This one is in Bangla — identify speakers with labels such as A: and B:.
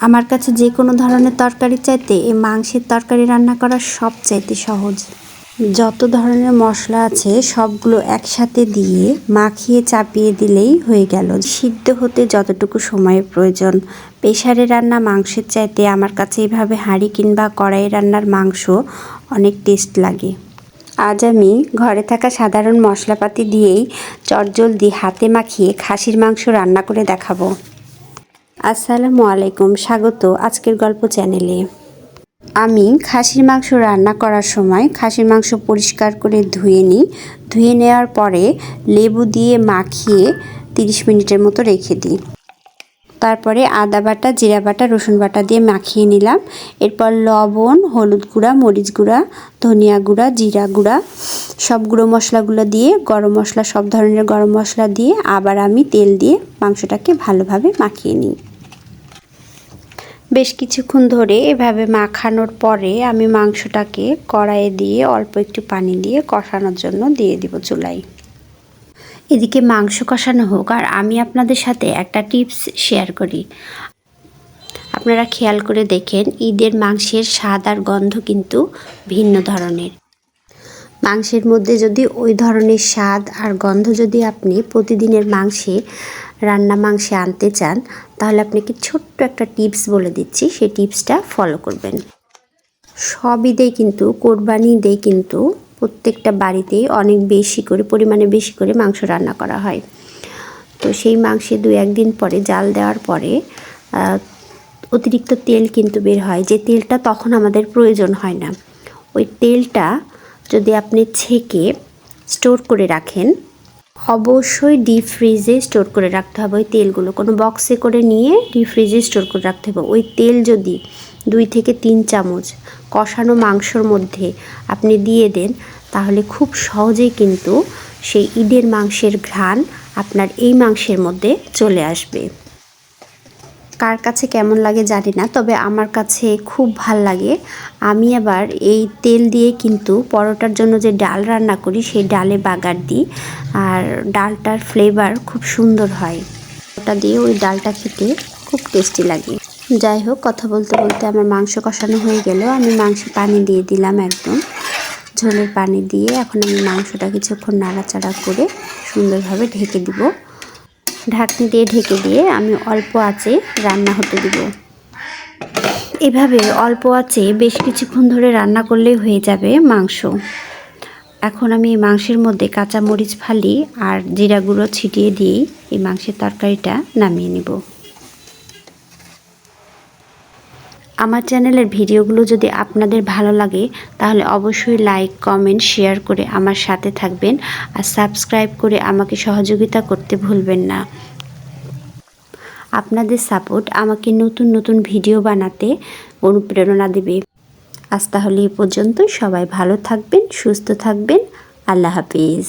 A: আমার কাছে যে কোনো ধরনের তরকারি চাইতে এই মাংসের তরকারি রান্না করা সবচাইতে সহজ। যত ধরনের মশলা আছে, সবগুলো একসাথে দিয়ে মাখিয়ে চাপিয়ে দিলেই হয়ে গেল। সিদ্ধ হতে যতটুকু সময়ের প্রয়োজন। প্রেশারে রান্না মাংসের চাইতে আমার কাছে এইভাবে হাঁড়ি কিংবা কড়াই রান্নার মাংস অনেক টেস্ট লাগে। আজ আমি ঘরে থাকা সাধারণ মশলাপাতি দিয়েই চটজলদি হাতে মাখিয়ে খাসির মাংস রান্না করে দেখাবো। আসসালামু আলাইকুম, স্বাগত আজকের গল্প চ্যানেলে। আমি খাসির মাংস রান্না করার সময় খাসির মাংস পরিষ্কার করে ধুয়ে নিই। ধুয়ে নেওয়ার পরে লেবু দিয়ে মাখিয়ে তিরিশ মিনিটের মতো রেখে দিই। তারপরে আদা বাটা, জিরা বাটা, রসুন বাটা দিয়ে মাখিয়ে নিলাম। এরপর লবণ, হলুদ গুঁড়া, মরিচ গুঁড়া, ধনিয়া গুঁড়া, জিরা গুঁড়া, সব গুঁড়ো মশলাগুলো দিয়ে, গরম মশলা, সব ধরনের গরম মশলা দিয়ে আবার আমি তেল দিয়ে মাংসটাকে ভালোভাবে মাখিয়ে নিই। বেশ কিছুক্ষণ ধরে এভাবে মাখানোর পরে আমি মাংসটাকে কড়াইয়ে দিয়ে অল্প একটু পানি দিয়ে কষানোর জন্য দিয়ে দিব চুলাই এদিকে মাংস কষানো হোক আর আমি আপনাদের সাথে একটা টিপস শেয়ার করি। আপনারা খেয়াল করে দেখেন, ঈদের মাংসের স্বাদ আর গন্ধ কিন্তু ভিন্ন ধরনের। মাংসের মধ্যে যদি ওই ধরনের স্বাদ আর গন্ধ যদি আপনি প্রতিদিনের মাংসে, রান্না মাংসে আনতে চান, তাহলে আপনাকে ছোট্ট একটা টিপস বলে দিচ্ছি, সেই টিপসটা ফলো করবেন। সব ঈদেই কিন্তু, কোরবানি ঈদেই কিন্তু প্রত্যেকটা বাড়িতেই অনেক বেশি করে, পরিমাণে বেশি করে মাংস রান্না করা হয়। তো সেই মাংসে দু একদিন পরে জাল দেওয়ার পরে অতিরিক্ত তেল কিন্তু বের হয়। যে তেলটা তখন আমাদের প্রয়োজন হয় না। ওই তেলটা যদি আপনি ছেঁকে স্টোর করে রাখেন, অবশ্যই ডিপ ফ্রিজে স্টোর করে রাখতে হবে। ওই তেলগুলো কোনো বক্সে করে নিয়ে ডিপ ফ্রিজে স্টোর করে রাখতে হবে। ওই তেল যদি দুই থেকে তিন চামচ কষানো মাংসর মধ্যে আপনি দিয়ে দেন, তাহলে খুব সহজেই কিন্তু সেই ঈদের মাংসের ঘ্রাণ আপনার এই মাংসের মধ্যে চলে আসবে। কার কাছে কেমন লাগে জানি না, তবে আমার কাছে খুব ভালো লাগে। আমি আবার এই তেল দিয়ে কিন্তু পরোটার জন্য যে ডাল রান্না করি, সেই ডালে বাগার দিই। আর ডালটার ফ্লেভার খুব সুন্দর হয়। ওটা দিয়ে ওই ডালটা খেতে খুব টেস্টি লাগে। যাই হোক, কথা বলতে বলতে আমার মাংস কষানো হয়ে গেল। আমি মাংস পানি দিয়ে দিলাম একদম। ঝোলের পানি দিয়ে এখন আমি মাংসটা কিছুক্ষণ নাড়াচাড়া করে সুন্দরভাবে ঢেকে দিব। ঢাকনি দিয়ে ঢেকে দিয়ে আমি অল্প আঁচে রান্না হতে দিব। এভাবে অল্প আঁচে বেশ কিছুক্ষণ ধরে রান্না করলেই হয়ে যাবে মাংস। এখন আমি এই মাংসের মধ্যে কাঁচা মরিচ ফালি আর জিরা গুঁড়ো ছিটিয়ে দিয়েই এই মাংসের তরকারিটা নামিয়ে নিব। আমার চ্যানেলের ভিডিওগুলো যদি আপনাদের ভালো লাগে, তাহলে অবশ্যই লাইক কমেন্ট শেয়ার করে আমার সাথে থাকবেন আর সাবস্ক্রাইব করে আমাকে সহযোগিতা করতে ভুলবেন না। আপনাদের সাপোর্ট আমাকে নতুন নতুন ভিডিও বানাতে অনুপ্রেরণা দেবে। আজ তাহলে এ পর্যন্ত সবাই ভালো থাকবেন, সুস্থ থাকবেন। আল্লাহ হাফিজ।